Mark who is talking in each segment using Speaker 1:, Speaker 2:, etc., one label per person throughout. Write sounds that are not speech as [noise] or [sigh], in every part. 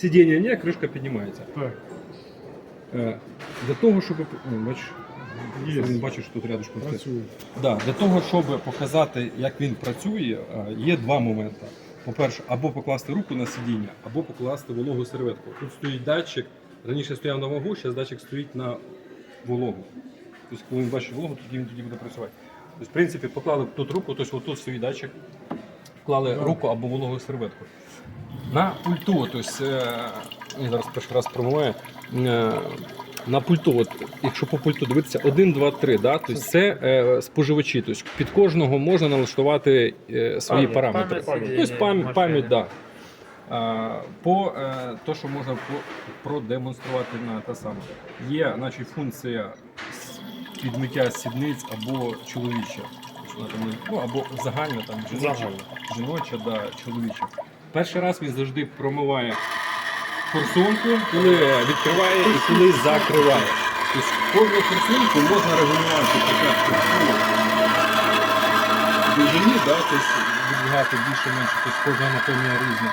Speaker 1: Сидіння ні, кришка піднімається.
Speaker 2: Так.
Speaker 1: Е, Для того, щоб. О, бачиш,
Speaker 2: Є.
Speaker 1: він бачить, що тут рядышком стоїть.
Speaker 2: Працює.
Speaker 1: Да, для того, щоб показати, як він працює, е, є два моменти. По-перше, або покласти руку на сидіння, або покласти вологу серветку. Тут стоїть датчик. Раніше стояв на вагу, зараз датчик стоїть на вологу. Тобто, коли він бачить вологу, тоді він тоді буде працювати. Тобто, в принципі, поклали тут руку, тобто отут стоїть датчик, вклали руку або вологу серветку. На пульту, тобто, е, я зараз перший раз промиваю. е, На пульту, от, якщо по пульту дивитися 1, 2, 3, да, тобто це е, споживачі. Тобто під кожного можна налаштувати е, свої
Speaker 3: Пам'ять,
Speaker 1: параметри.
Speaker 3: пам'ять
Speaker 1: Тобто пам'ять, пам'ять да. А, По е, то, що можна по- продемонструвати на те саме. Є значить, функція підмиття сідниць або чоловіча. Тобто Ну, або загальна, там, жіноча, жіноча, да, чоловіча. Перший раз він завжди промиває форсунку, коли відкриває і коли закриває. Тобто кожну форсунку можна регулювати довжині, тобто відбігати більше-менше, тобто кожна анатомія різна.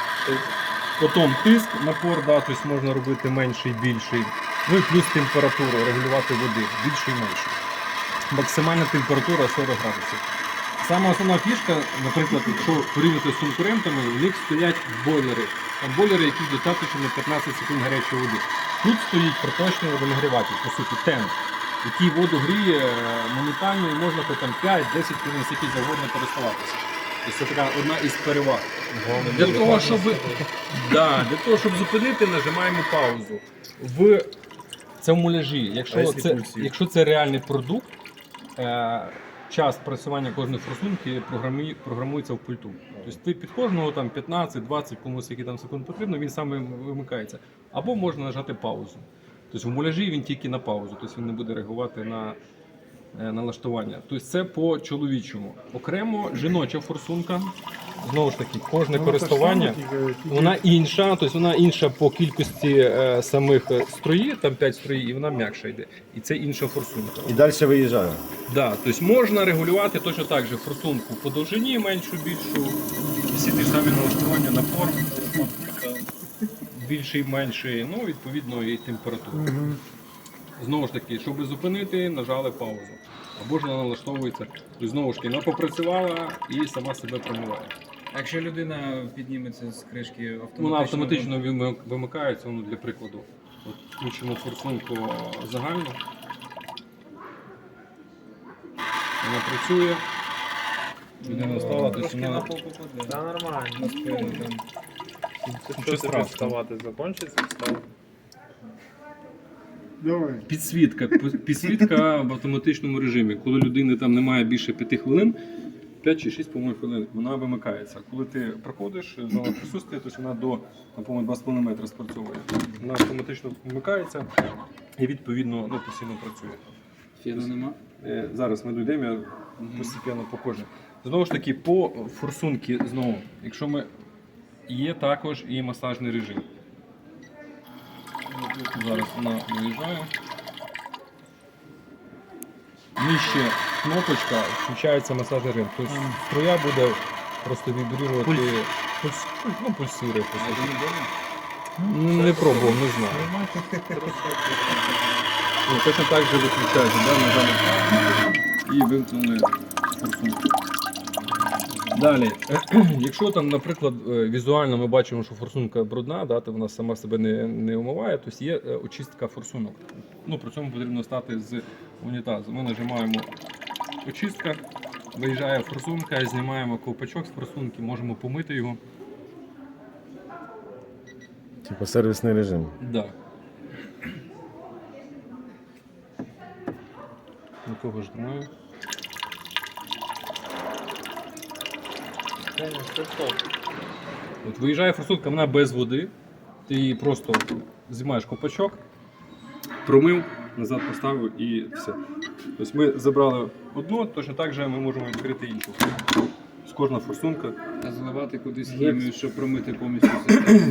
Speaker 1: Потім тиск, напор, да, тобто можна робити менший, більший. Ну і плюс температуру, регулювати води, більший, менший. Максимальна температура 40 градусів. Сама основна фішка, наприклад, якщо порівняти з конкурентами, в них стоять бойлери. Там бойлери, які достатньо на 15 секунд гарячої води. Тут стоїть проточний водонагріватель, по суті, тен, який воду гріє е, моментально і можна хоч там 5-10 хвилин скільки завгодно користуватися. Тобто це така одна із переваг. Для того, щоб, да, для того, щоб зупинити, нажимаємо паузу. В цьому якщо
Speaker 3: якщо
Speaker 1: це, якщо це реальний продукт, е, час працювання кожної форсунки програмується в пульту. Тобто ти під кожного там 15-20 комусь які там секунд потрібно, він сам вимикається. Або можна нажати паузу. Тобто в муляжі він тільки на паузу, тобто він не буде реагувати на налаштування. Тобто це по чоловічому. Окремо жіноча форсунка. Знову ж таки, кожне
Speaker 2: Ну,
Speaker 1: користування. Вона інша, тобто вона інша по кількості е, самих е, строїв, там 5 строїв, і вона м'якша йде. І це інша форсунка.
Speaker 4: І далі виїжджаю.
Speaker 1: Да, тобто можна регулювати точно так же форсунку по довжині, меншу, більшу, всі ті самі налаштування, напор, більший, менший, ну відповідно і температура.
Speaker 2: Мгм.
Speaker 1: Знову ж таки, щоб зупинити, нажали паузу. Або ж вона налаштовується, тобто, знову ж таки, вона попрацювала і сама себе промиває.
Speaker 3: А якщо людина підніметься з кришки автоматично,
Speaker 1: Вона автоматично вимикається, ну, для прикладу. От включимо форсунку загальну. Вона працює. Людина стала, тобто
Speaker 3: трошки на пол попаде.
Speaker 5: Нормально.
Speaker 3: Спину там.
Speaker 1: нічого
Speaker 5: Що вставати закончиться, встав.
Speaker 2: Давай.
Speaker 1: Підсвітка. Підсвітка в автоматичному режимі. Коли людини там немає більше 5 хвилин, 5 чи 6, по-моєму, хвилин, вона вимикається. Коли ти проходиш зону присутствия, то вона до, ну, по-моєму, 2,5 метра спрацьовує. Вона автоматично вмикається і відповідно ну, постійно працює.
Speaker 3: Фіну нема.
Speaker 1: Е, Зараз ми дійдемо, я постійно по кожній. Знову ж таки, по форсунки знову, якщо ми є також і масажний режим. Зараз вона виїжджає. Нижче кнопочка включається масажний режим. Тобто струя буде просто вібрувати. Пульс... Ну, пульсирує. по суті. Ну, Не пробував, не знаю. Ну, точно так же виключається, да, нажали і вимкнули форсунку. Далі, [clears throat] якщо там, наприклад, е, візуально ми бачимо, що форсунка брудна, да, то вона сама себе не, не омиває, тобто є е, очистка форсунок. Ну, при цьому потрібно стати з унітазу. Ми нажимаємо очистка, виїжджає форсунка, знімаємо ковпачок з форсунки, можемо помити його.
Speaker 4: Типа сервісний режим.
Speaker 1: Да. Нікого ж немає. От виїжджає форсунка, вона без води. Ти її просто знімаєш копачок, промив, назад поставив і все. Тобто ми забрали одну, точно так же ми можемо відкрити іншу. З кожна форсунка.
Speaker 3: А заливати кудись хімію, щоб промити повністю.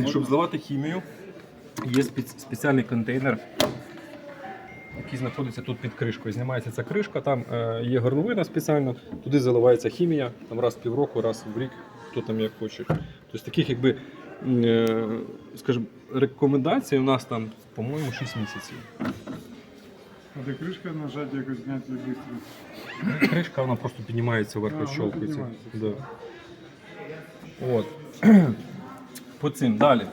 Speaker 1: Щоб зливати хімію, є спеціальний контейнер, який знаходиться тут під кришкою. Знімається ця кришка, там е, є горловина спеціальна, туди заливається хімія, там раз в півроку, раз в рік, хто там як хоче. Тобто таких якби е, скажімо, рекомендації у нас там, по-моєму, 6 місяців.
Speaker 2: А де кришка нажати якось зняти швидко.
Speaker 1: Кришка вона просто піднімається вверх
Speaker 2: піднімається.
Speaker 1: Да. От. [clears throat] По цим далі.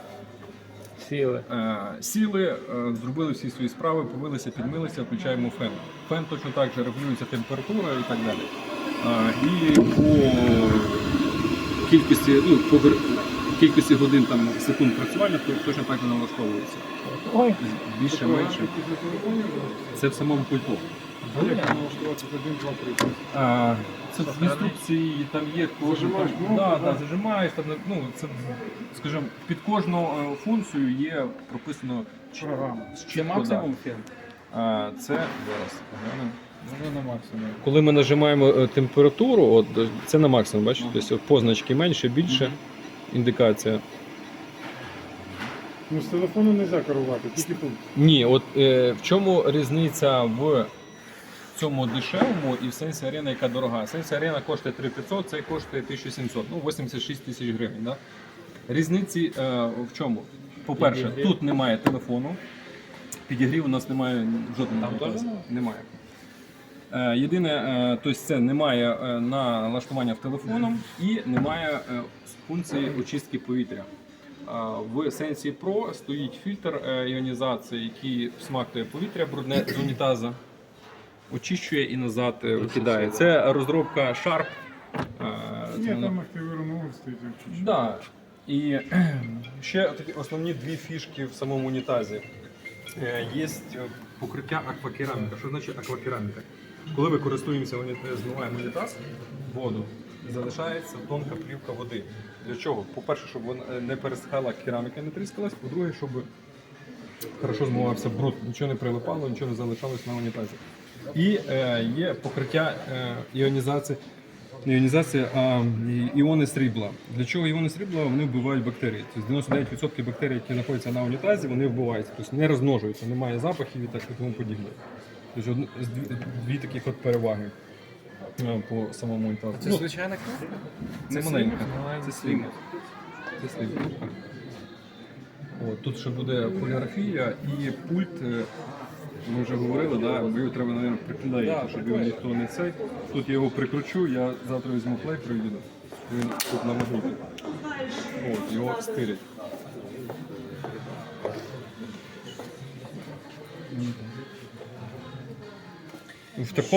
Speaker 5: Сіли.
Speaker 1: Е, Сіли, е, зробили всі свої справи, помилися, підмилися, включаємо фен. Фен точно так же регулюється температура і так далі. Е, І по кількості, ну, по кількості годин там, секунд працювання то- точно так же налаштовується.
Speaker 5: Ой.
Speaker 1: Більше, менше. Це в самому пульту.
Speaker 2: А як налаштувати 1, 2, 3?
Speaker 1: А, це в інструкції там є кожен.
Speaker 2: Зажимаєш
Speaker 1: там-
Speaker 2: кнопку,
Speaker 1: да,
Speaker 2: да?
Speaker 1: да, зажимаєш, там, ну, це, скажімо, під кожну е, функцію є прописано чи-
Speaker 2: Програма.
Speaker 1: Чітко,
Speaker 3: максимум фен?
Speaker 1: да. А, це зараз. глянемо.
Speaker 3: Воно на максимум.
Speaker 1: Коли ми нажимаємо е, температуру, от е, це на максимум, бачите, тобто позначки менше, більше, індикація.
Speaker 2: Ну, з телефону не можна керувати, тільки тут.
Speaker 1: Ні, от е, в чому різниця в цьому дешевому і в Сенсі Арена, яка дорога? Сенсі Арена коштує 3500, цей коштує 1700, ну 86 тисяч гривень. Да? Різниці е, в чому? По-перше, тут немає телефону, підігрів у нас немає жодного
Speaker 3: Там
Speaker 1: немає. Е, єдине, е, тобто це немає е, налаштування в телефоном і немає е, функції очистки повітря. В Сенсі Pro стоїть фільтр е, іонізації, який всмактує повітря брудне з унітаза, очищує і назад е, викидає. Це розробка Sharp. Е,
Speaker 2: Ні, там активировано стоїть.
Speaker 1: Да. І [clears throat] ще такі основні дві фішки в самому унітазі. Е, Є покриття аквакераміка. Що значить аквакераміка? Коли ми користуємося змиваємо унітаз, воду, залишається тонка плівка води. Для чого? По-перше, щоб вона не пересихала кераміка, не тріскалась, по-друге, щоб хорошо змивався бруд, нічого не прилипало, нічого не залишалось на унітазі. І е, є покриття е, іонізації. Не іонізація, а іони срібла. Для чого іони срібла? Вони вбивають бактерії. Тобто 99% бактерій, які знаходяться на унітазі, вони вбиваються, тобто не розмножуються, немає запахів і так і тому подібне. Тобто дві, таких от переваги е, по самому унітазу.
Speaker 3: Це
Speaker 1: Ну,
Speaker 3: звичайна
Speaker 1: це
Speaker 3: Це
Speaker 1: маленька. Це слімка. Це слімка. Тут ще буде поліграфія і пульт. Ми вже говорили, да, його треба, мабуть, прикладати, щоб його ніхто не цей. Тут я його прикручу, я завтра візьму плей, приїду. Він тут на магніті. От, його стирять. В такому